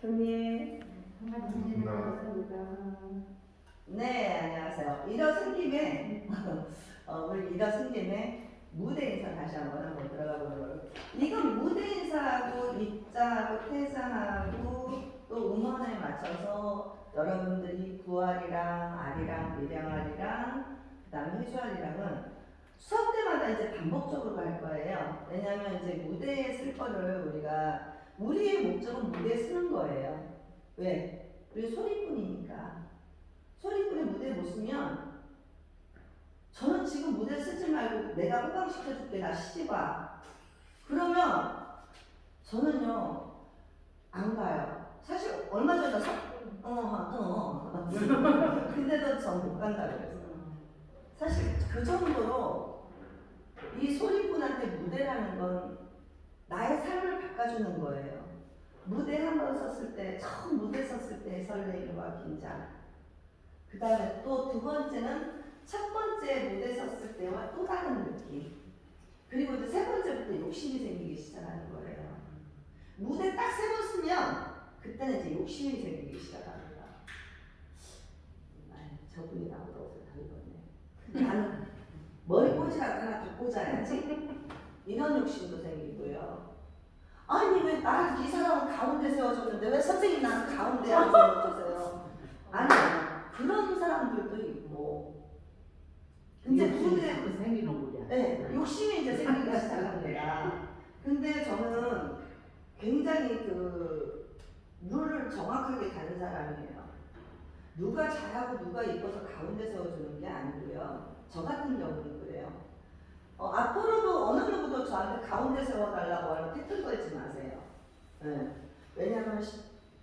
교님. 네, 안녕하세요. 일어선 김에, 어, 우리 일어선 김에 무대 인사 다시 한번 한번 들어가 보도록 하겠습니다. 이건 무대 인사하고 입장하고 퇴장하고 또 음원에 맞춰서 여러분들이 구알이랑 알이랑 미량알이랑 그다음에 회주알이랑은 수업 때마다 이제 반복적으로 할 거예요. 왜냐하면 이제 무대에 쓸 거를 우리가 우리의 목적은 무대에 쓰는 거예요. 왜? 우리 소리꾼이니까. 소리꾼이 무대에 못 쓰면 저는 지금 무대 쓰지 말고 내가 호강시켜줄게 나 시집와. 그러면 저는요 안 가요. 사실 얼마 전에 사, 어, 어. 근데도 전 못 간다 그랬어요. 사실 그 정도로 이 소리꾼한테 무대라는 건 나의 삶을 바꿔주는 거예요. 무대 한 번 섰을 때, 처음 무대 섰을 때의 설레임과 긴장. 그 다음에 또 두 번째는 첫 번째 무대 섰을 때와 또 다른 느낌. 그리고 이제 세 번째부터 욕심이 생기기 시작하는 거예요. 무대 딱 세 번 쓰면 그때는 이제 욕심이 생기기 시작합니다. 아유, 저분이 나보다 옷을 다 입었네. 나는 머리 꽂이라도 하나 더 꽂아야지. 이런 욕심도 생기고요. 아니 왜 나를 이 사람은 가운데 세워줬는데 왜 선생님 나는 가운데 안 세워주세요? 아니 그런 사람들도 있고 근데 무대 생기는구나. 네, 욕심이 이제 생기기 시작합니다. 근데 저는 굉장히 그 룰을 정확하게 가는 사람이에요. 누가 잘하고 누가 이뻐서 가운데 세워주는 게 아니고요. 저 같은 경우는 그래요. 어, 앞으로도 어느 누구도 저한테 가운데 세워달라고 하면 걸지 마세요. 네. 왜냐하면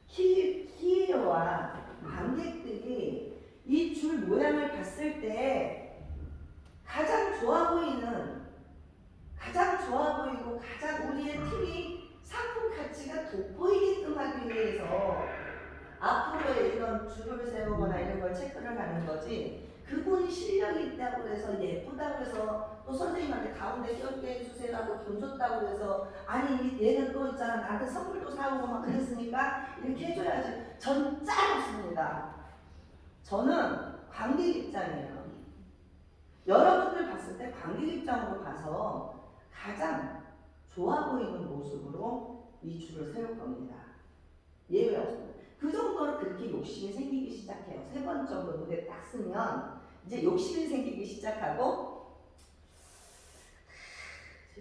히, 히어와 관객들이 이 줄 모양을 봤을 때 가장 좋아 보이는 가장 좋아 보이고 가장 우리의 팀이 상품 가치가 돋보이게끔 하기 위해서 앞으로의 이런 줄을 세우거나 이런 걸 체크를 하는 거지 그분이 실력이 있다고 해서 예쁘다고 해서 또 선생님한테 가운데 껴게 해주세요라고 돈 줬다고 해서 아니 얘는 또 있잖아 나한테 선물도 사오고 막 그랬으니까 이렇게 해줘야지 전 짜롭습니다 저는 관객 입장이에요 여러분들 봤을 때 관객 입장으로 봐서 가장 좋아 보이는 모습으로 이 줄을 세울 겁니다. 예외 없습니다. 그 정도로 그렇게 욕심이 생기기 시작해요. 세 번 정도 무대 딱 쓰면 이제 욕심이 생기기 시작하고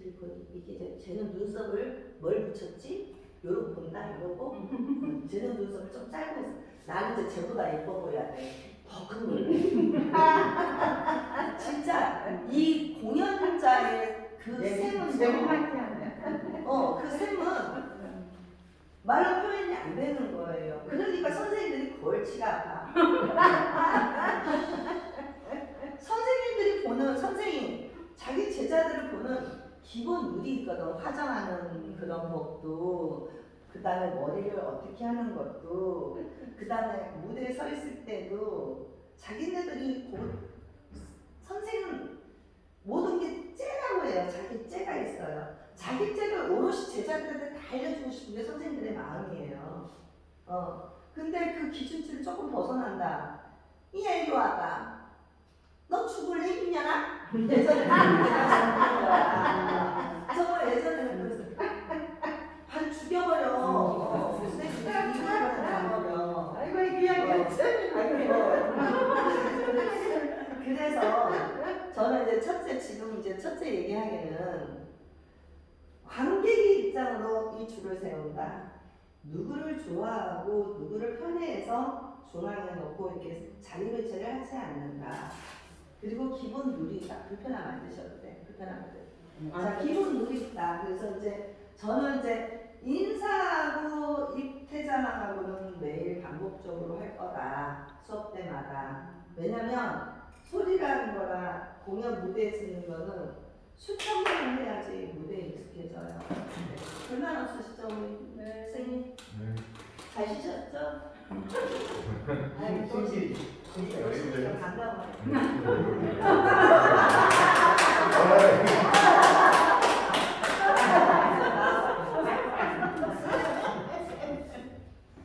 그리고 이게 이제 쟤는 눈썹을 뭘 붙였지? 요러고 본다 이러고 음, 쟤는 눈썹을 좀 짧고 있어. 나는 이제 쟤보다 예뻐 보여야 돼. 버금을 진짜 이 공연자의 그 셈은 어, 그 셈은 말로 표현이 안 되는 거예요. 그러니까 선생님들이 골치가 아파. 선생님들이 보는 선생님, 자기 제자들을 보는 기본 룰이 있거든. 화장하는 그런 법도, 그 다음에 머리를 어떻게 하는 것도, 그 다음에 무대에 서 있을 때도 자기네들이 고, 선생은 모든 게 째라고 해요. 자기 째가 있어요. 자기 째를 오롯이 제자들한테 다 알려주고 싶은 게 선생님들의 마음이에요. 어. 근데 그 기준치를 조금 벗어난다. 이 애기 와봐. 너 죽을래 이년아? 예전에. 정말 예전에는 그랬어. 반 죽여버려. 아이고 이 귀한 그래서 저는 이제 첫째 지금 이제 첫째 얘기하기는 관객의 입장으로 이 줄을 세운다. 누구를 좋아하고 누구를 편애해서 중앙에 놓고 이렇게 자리 배치를 하지 않는다. 그리고 기본 룰이다. 불편하면 안 드셔도 돼. 불편하면 안 돼. 자, 기본 룰이 있다. 그래서 이제 저는 이제 인사하고 입퇴장하고는 매일 반복적으로 할 거다. 수업 때마다. 왜냐면 소리라는 거랑 공연 무대에 쓰는 거는 수천 번을 해야지 무대에 익숙해져요. 네. 불만 없으시죠, 우리 선생님? 잘 쉬셨죠? 아이고, 반가워요.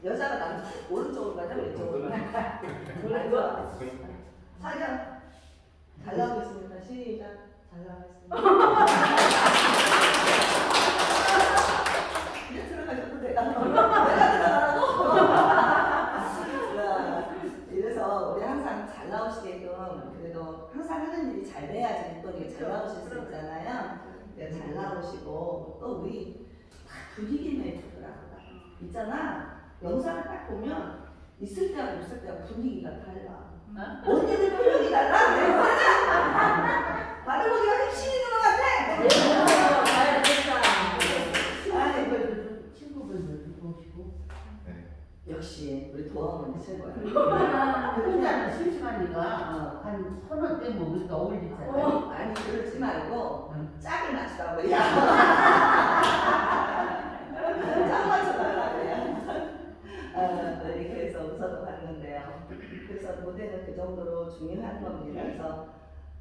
여자가 남 오른쪽으로 가자 왼쪽으로 가자. 그래서 사장 잘 나오고 있습니다. 시작. 잘 나오고 있습니다. 이제 들어가셔도 돼요. 내가 들어가라고. 자, 이래서 우리 항상 잘 나오시게끔 그래도 항상 하는 일이 잘 이게 잘 나오실 수 있잖아요. 네, 잘 나오시고 또 우리 다 분위기 메이커더라고요. 있잖아. 영상을 딱 보면 있을 때하고 없을 때하고 분위기가 달라. 언니들 표정이 달라? 내 화나? 마르모니가 핵심이 있는 것 같아! 아니, 그, 친구분들 보시고 역시 우리 도화문이 최고야. 혼자 심심하니까 어. 한 서너 대 먹으니까 어울리잖아요. 어, 아니 그러지 말고 응. 짝을 맞추라고 야. 짝 맞춰달라고 또 이렇게 해서 웃어도 봤는데요. 그래서 무대는 그 정도로 중요한 겁니다. 그래서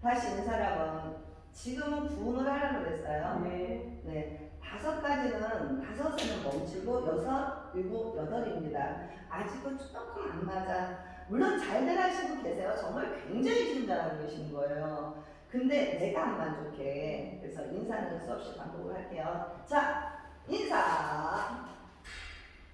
다시 인사라고 지금은 부흥을 하라고 그랬어요. 네. 네, 다섯 가지는 다섯에는 멈추고 여섯, 일곱, 여덟입니다. 아직은 조금 안 맞아. 물론 잘들 하시고 계세요. 정말 굉장히 지금 잘하고 계신 거예요. 근데 내가 안 만족해. 그래서 인사는 수없이 반복을 할게요. 자, 인사.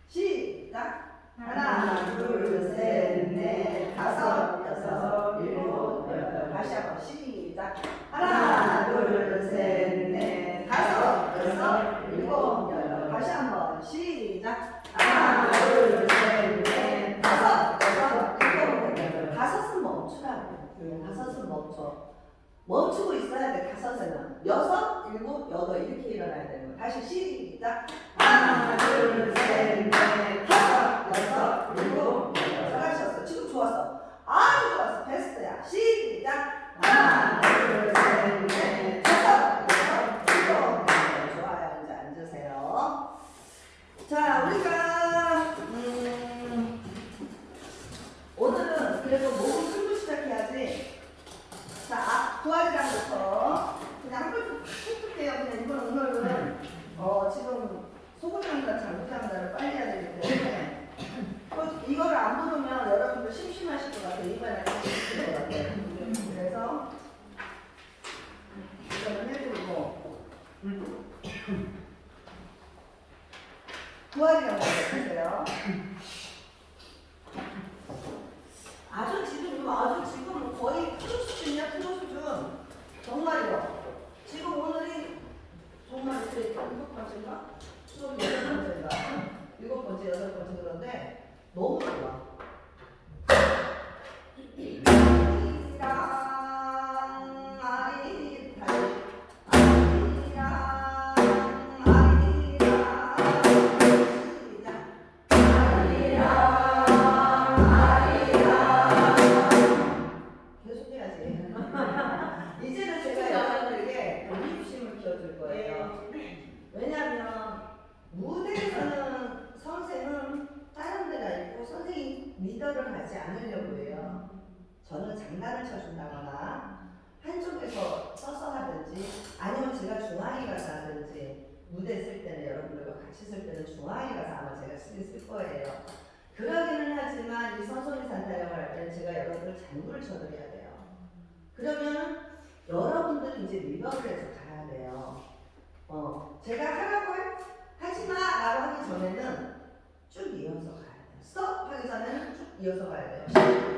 시작. 하나, 둘, 셋, 넷, 다섯, 여섯, 일곱, 여덟. 다시 한번 시작. 하나, 둘, 셋, 넷, 다섯, 여섯, 일곱, 여덟. 다시 한번 시작. 하나, 둘, 셋, 넷, 다섯, 여섯, 일곱, 여덟. 다섯은 멈추라고. 응, 다섯은 멈춰. 멈추고 있어야 돼, 다섯에는. 여섯, 일곱, 여덟 이렇게 일어나야 되는 거. 다시 시작. 하나, 둘, 셋, 넷, 다섯, 여섯, 일곱, 여덟. 잘하셨어. 지금 좋았어. 아주 좋았어. 베스트야. 시작. 하나, 둘, 셋, 넷, 제가 하라고 할- 하지 마! 라고 하기 전에는 쭉 이어서 가야 돼요. 스톱! 하기 전에는 쭉 이어서 가야 돼요.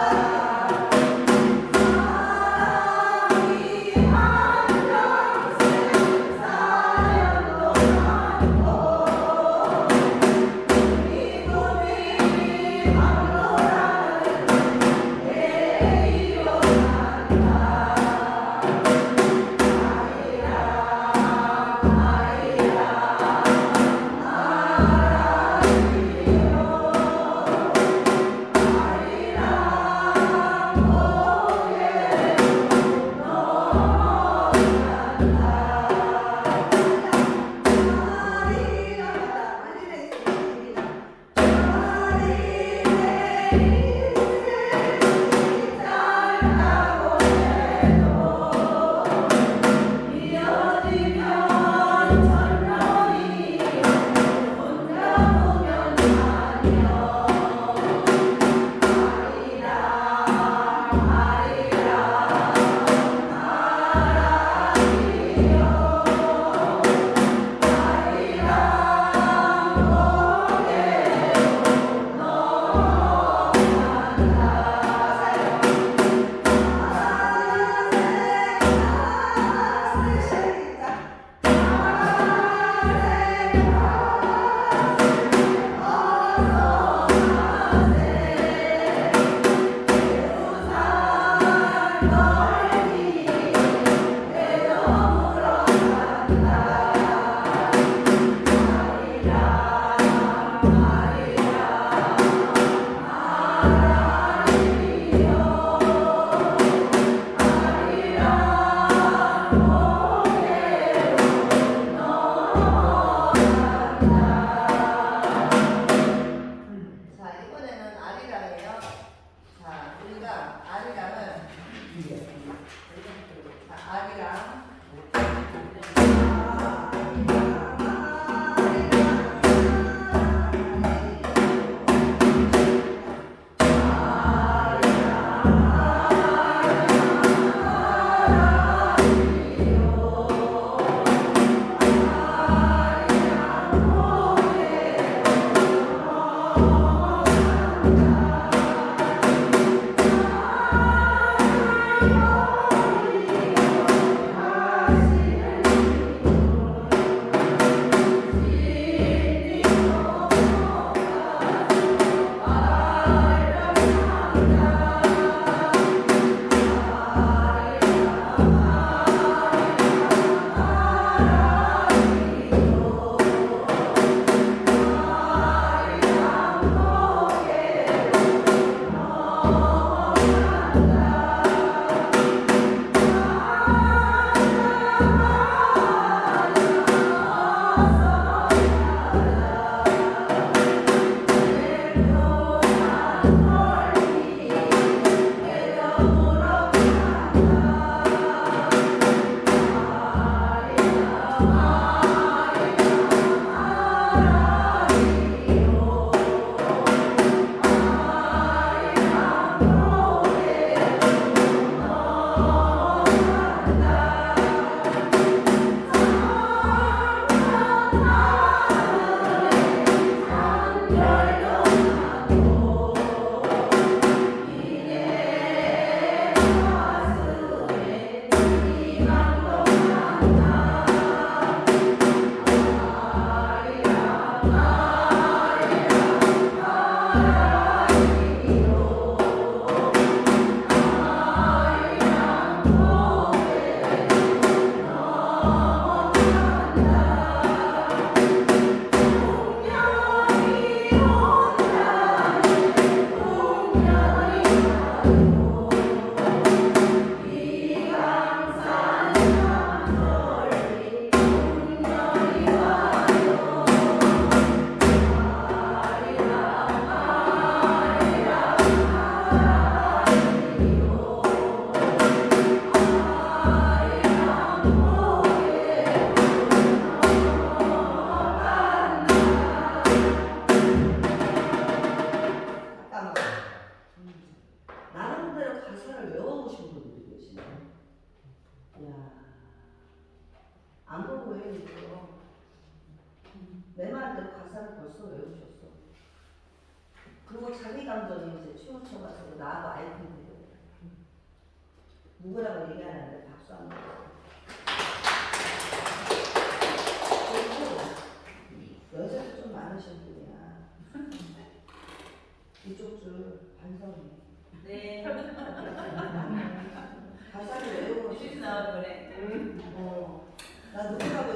아.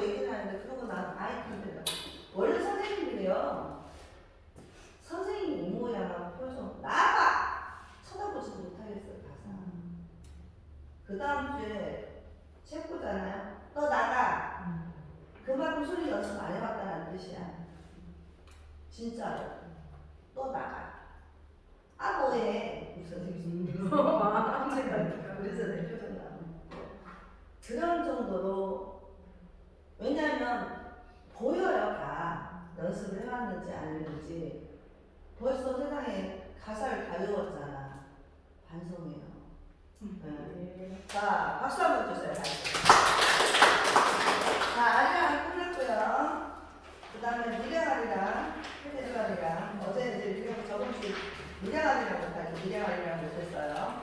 나 누구라고 얘기를 하는데 그러고 난 아이 컨택을 원래 선생님들이요. 선생님 입모양하고 표정 나가 쳐다보지도 못하겠어요 가사. 그 다음 주에 책 보잖아요. 너 나가. 그만큼 소리 연습 안 해봤다는 뜻이야. 진짜로. 너 나가. 아 뭐해? 무슨 그래서 내 표정 나. 그런 정도로 왜냐하면 보여요 다 연습을 해왔는지 안 했는지 벌써 세상에 가사를 다 외웠잖아 반성해요. 네. 자 박수 한 번 주세요. 다시. 자 아리랑 끝났고요. 그 다음에 미래아리랑 해대주아리랑 어제 이제 이렇게 조금씩 미래아리랑 못하지 미래아리랑 못했어요.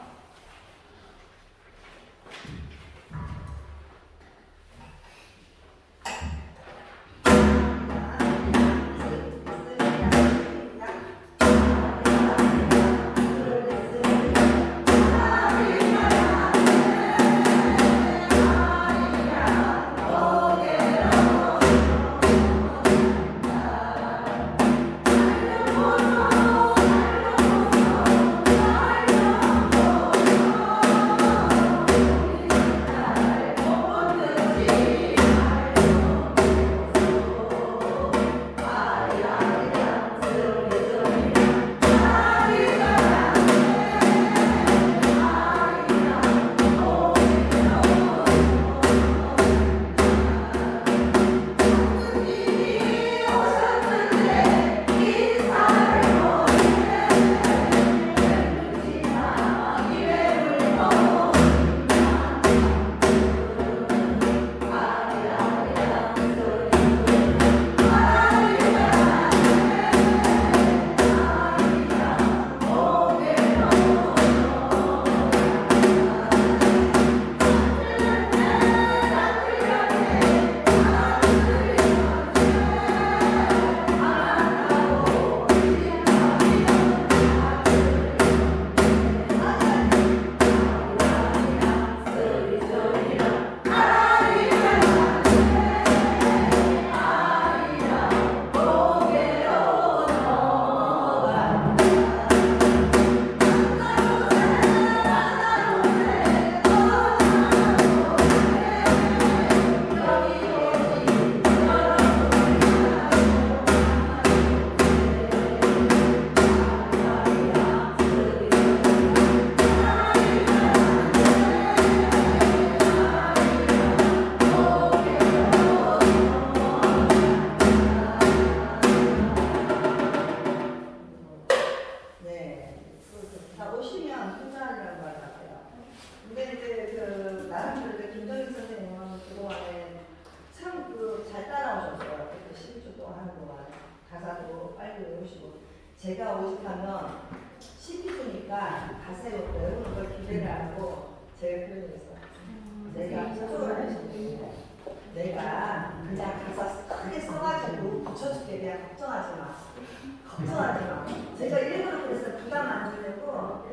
걱정하지 마. 제가 일부러 그래서 부담 안 주려고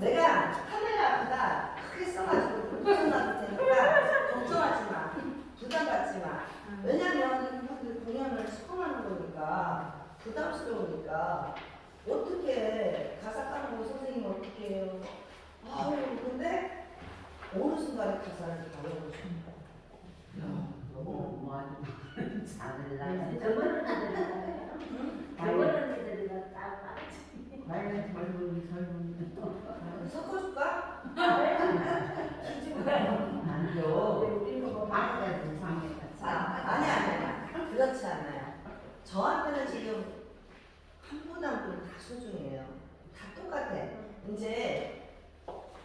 내가 카메라 앞에다 크게 써가지고 붙여놔도 되니까 걱정하지 마. 부담 갖지 마. 왜냐면 이분들 공연을 처음 하는 거니까 부담스러우니까 어떻게 가사 까먹고 선생님 어떻게 해요? 아유 근데 어느 순간에 가사를 다 외워주는 거야. 너무 뭐하니? 잘을라. 저번은 저번은 애들이가 딱 맞지. 과연 젊은 젊은 안줘. 우리 뭐 아까 상해 아, 아니 아니 아니 그렇지 않아요. 저한테는 지금 한 분 한 분 다 소중해요. 다 똑같아. 이제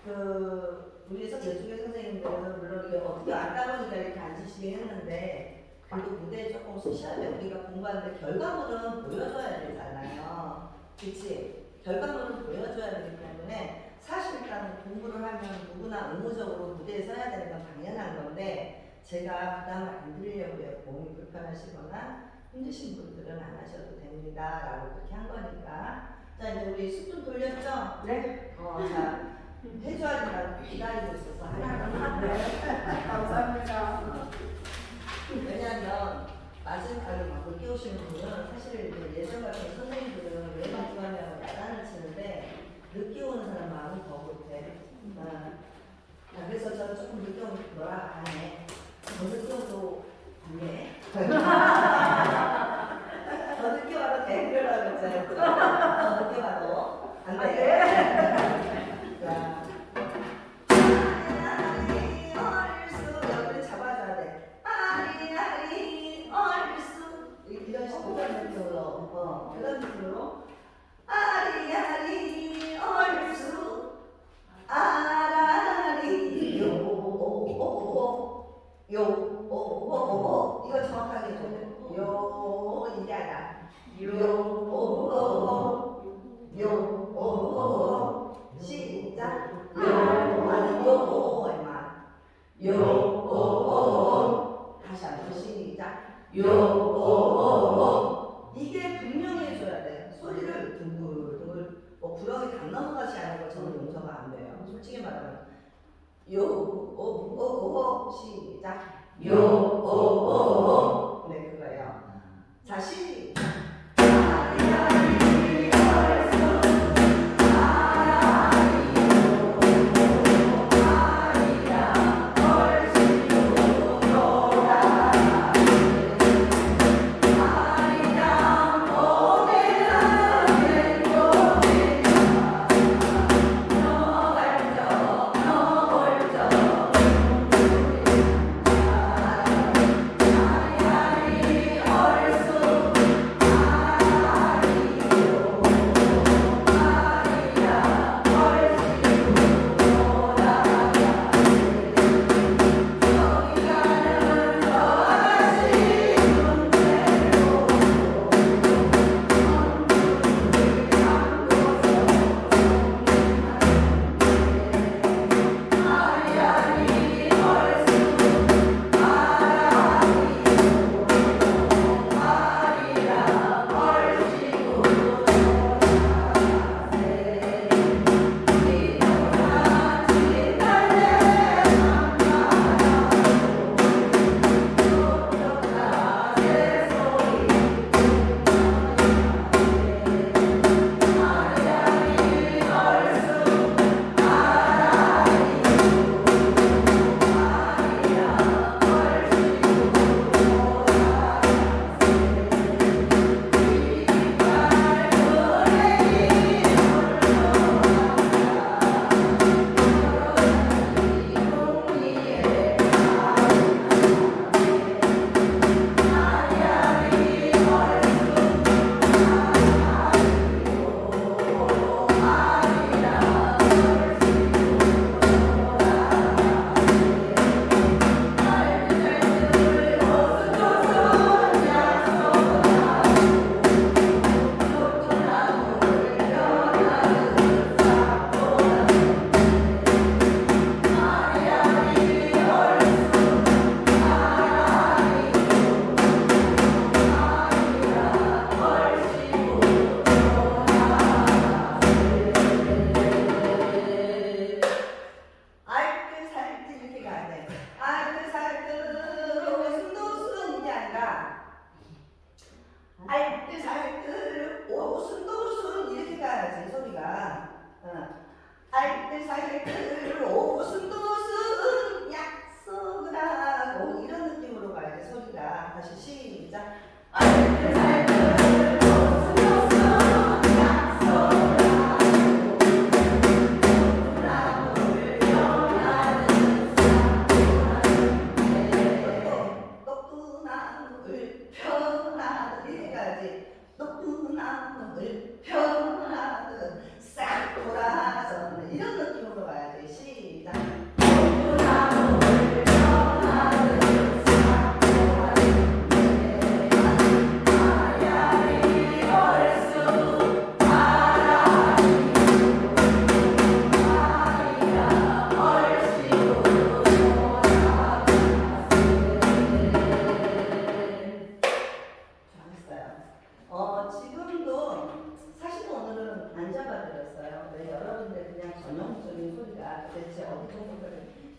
그 우리 서 개중의 선생님들은 물론 이게 어떻게 왔다 보니까 이렇게 앉으시긴 했는데 그리고 무대에 조금 서셔야 돼. 우리가 공부하는데 결과물은 보여줘야 되잖아요. 그치? 결과물은 보여줘야 되기 때문에 사실 일단 공부를 하면 누구나 의무적으로 무대에 서야 되는 건 당연한 건데 제가 부담을 안 드리려고 해요. 몸이 불편하시거나 힘드신 분들은 안 하셔도 됩니다. 라고 그렇게 한 거니까. 자, 이제 우리 숙좀 돌렸죠? 네. 어, 자, 해줘야 된다고 기다리고 있어서 하나 감사합니다. 왜냐하면 마지막에 막 늦게 오시는 분은 사실 예전 같은 선생님들은 왜 마지막에 늦게 오는 사람 마음이 더 못해. 어. 자, 그래서 저는 조금 늦게 오면 뭐라 안 해. 더 늦게 오도 안 해. 더 늦게 와도 돼. 그러라고 그랬잖아요. 더 늦게 와도 안 돼.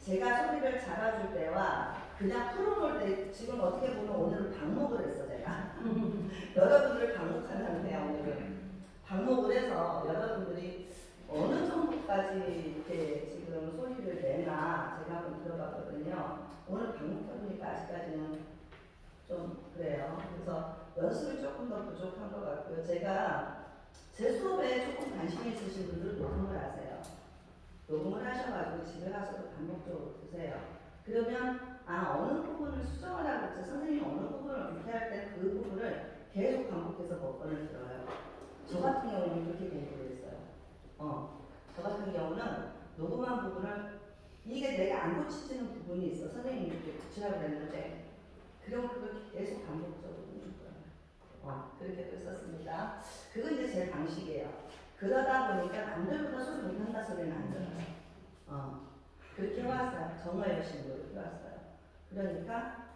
제가 소리를 잡아줄 때와 그냥 풀어놓을 때 지금 어떻게 보면 오늘은 방목을 했어 제가 여러분들을 방목한 상태야 오늘은 방목을 해서 여러분들이 어느 정도까지 이렇게 지금 소리를 내나 제가 한번 들어봤거든요. 오늘 방목해보니까 아직까지는 좀 그래요. 그래서 연습이 조금 더 부족한 것 같고요. 제가 제 수업에 조금 관심 있으신 분들은 녹음을 하세요. 녹음을 하셔가지고 집에 가서도 반복적으로 드세요. 그러면 아 어느 부분을 수정을 하고 있죠. 선생님이 어느 부분을 불쾌할 때 그 부분을 계속 반복해서 몇 번을 들어요. 저 같은 경우는 그렇게 공부를 했어요. 어, 저 같은 경우는 녹음한 부분을 이게 내가 안 고치지는 부분이 있어. 선생님이 이렇게 고치라고 그랬는데 그럼 그걸 계속 반복적으로 해줄 거예요. 어, 그렇게 또 썼습니다. 그건 이제 제 방식이에요. 그러다 보니까 남들보다 소리 못한다 소리는 안 들어요. 어, 그렇게 해왔어요. 정말 열심히 노력해왔어요. 그러니까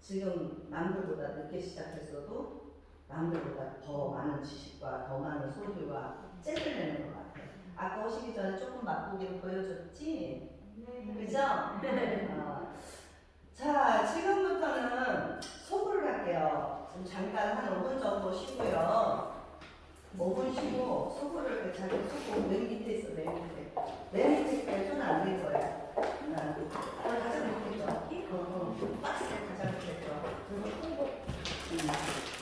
지금 남들보다 늦게 시작했어도 남들보다 더 많은 지식과 더 많은 소리와 잽을 내는 것 같아요. 아까 오시기 전에 조금 맛보기를 보여줬지? 그죠? 어. 자, 지금부터는 소구를 할게요. 지금 잠깐 한 5분 정도 쉬고요. 5분 쉬고 속고를 그 자기 속고 맨 밑에 있어 맨 밑에. 맨 밑에 있으니까 손안 되는 거야. 하나 어, 가장 밑에 있어. 어, 어. 박스에 가장 밑에 있어. 그리고 음.